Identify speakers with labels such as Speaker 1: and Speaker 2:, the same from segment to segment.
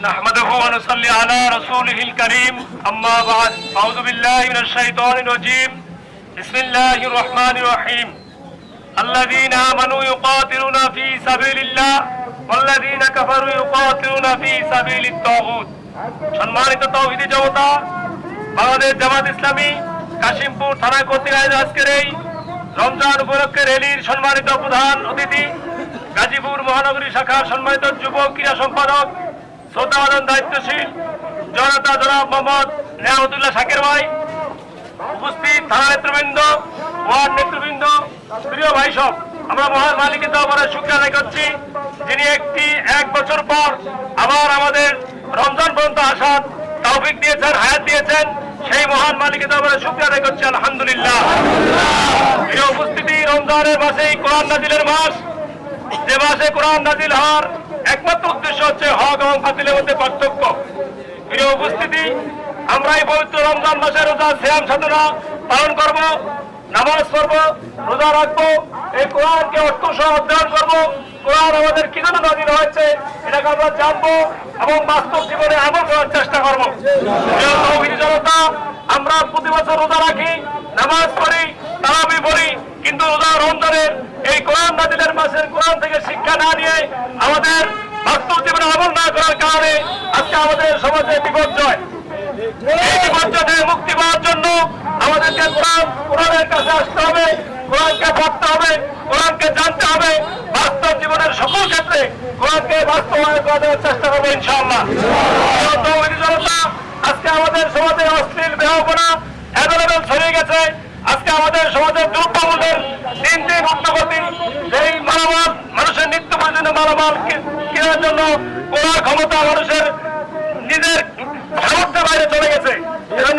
Speaker 1: نحمده ونصلي على رسوله الكريم أما بعد أعوذ بالله من الشيطان الرجيم بسم الله الرحمن الرحيم الذين آمنوا يقاتلون في سبيل الله والذين كفروا يقاتلون في سبيل الطاغوت সম্মানিত তৌহিদি জনতা বাংলাদেশ জামাত ইসলামী কাশিমপুর থানা কর্তৃক আয়োজিত আজকের এই রমজান উপলক্ষে র্যালির সম্মানিত প্রধান অতিথি গাজীপুর মহানগরী শাখার সম্মানিত যুব ক্রীড়া সম্পাদক শ্রদ্ধাবাদন দায়িত্বশীল জনতা জনাব মোহাম্মদ নেহামতুল্লাহ শাকের ভাই, উপস্থিত থানা নেতৃবৃন্দ, ওয়ার্ড নেতৃবৃন্দ, প্রিয় ভাই সব। আমরা মহান মালিকের দরবারে শুক্রিয়া আদায় করছি, যিনি একটি এক বছর পর আবার আমাদের রমজান পর্যন্ত আসার তৌফিক দিয়েছেন, হায়াত দিয়েছেন, সেই মহান মালিকের দরবারে শুক্রিয়া আদায় করছি, আলহামদুলিল্লাহ। প্রিয় উপস্থিতি, রমজানের মাসে এই কোরআন নাজিলের মাস। যে মাসে কোরআন নাজিল হওয়ার একমাত্র উদ্দেশ্য হচ্ছে হক এবং বাতিলের মধ্যে পার্থক্য। প্রিয় উপস্থিতি আমরা এই পবিত্র রমজান মাসে রোজা শ্যাম সাধনা পালন করব, নামাজ পড়ব, রোজা রাখব, এই কোরআনকে অর্থ সহ অধ্যয়ন করব। কোরআন আমাদের কি জন্য নাজিল হয়েছে, এটাকে আমরা জানব এবং বাস্তব জীবনে আমল করার চেষ্টা করব। জনতা, আমরা প্রতি বছর রোজা রাখি, নামাজ পড়ি, তারাবি পড়ি, কিন্তু রোজা রমজানের এই কোরআন নাজিলের মাসের কোরআন থেকে শিক্ষা না নিয়ে আমাদের বাস্তব জীবনে আমল না করার কারণে আজকে আমাদের সমাজে বিপর্যয়। এই বিপর্যয় থেকে মুক্তি পাওয়ার জন্য আমাদেরকে কোরআন কোরআনের কাছে আসতে হবে কোরআনকে পড়তে হবে কোরআনকে জানতে হবে বাস্তব জীবনের সকল ক্ষেত্রে কোরআনকে বাস্তবায়ন করার চেষ্টা করব ইনশাআল্লাহ। জনতা, আজকে আমাদের সমাজে অশ্লীল বেহপনা অ্যাভেলেবেল ছড়িয়ে গেছে। আজকে আমাদের সমাজের দ্রব্যমূল্যের দিন দিন উদ্যোগতি এই মালামাল মানুষের নিত্য প্রয়োজনীয় মালামাল কি- কেনার জন্য কোরআন ক্ষমতা মানুষের নিজের সামর্থ্যের বাইরে চলে গেছে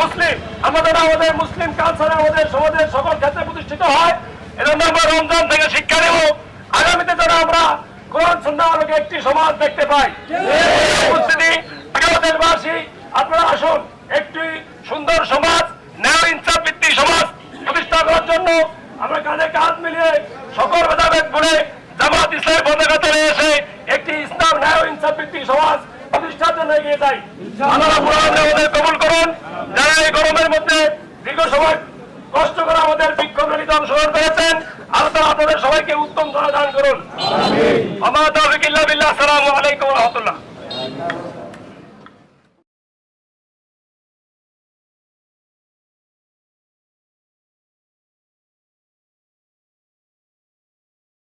Speaker 1: মুসলিম আমাদের আমাদের মুসলিম কালচারে আমাদের সমাজের সকল ক্ষেত্রে প্রতিষ্ঠিত হয়। এজন্য আমরা রমজান থেকে শিক্ষা নেব। আগামীতে যেন আমরা কোরআন সন্ধ্যা আলোকে একটি সমাজ দেখতে পাই। উপস্থিতি দেশবাসী আপনারা আসুন একটি সুন্দর সমাজ ন্যায় ইনসাফ ভিত্তিক সমাজ প্রতিষ্ঠা করার জন্য আমরা কাঁধে কাঁধ মিলিয়ে সকল ভেদাভেদ ভুলে জামাত ইসলামের পতাকাতলে এসে একটি ইসলাম ন্যায় ইনসাফ ভিত্তিক সমাজ আল্লাহ আমাদের কবুল করুন। যারা এই গরমের মধ্যে দীর্ঘ সময় কষ্ট করে আমাদের বিক্ষোভ র্যালিতে অংশগ্রহণ করেছেন আল্লাহ আপনাদের সবাইকে উত্তম ধরা দান করুন আমার তৌফিক ইল্লা বিল্লাহ। আসসালামু আলাইকুম রাহমাতুল্লাহ।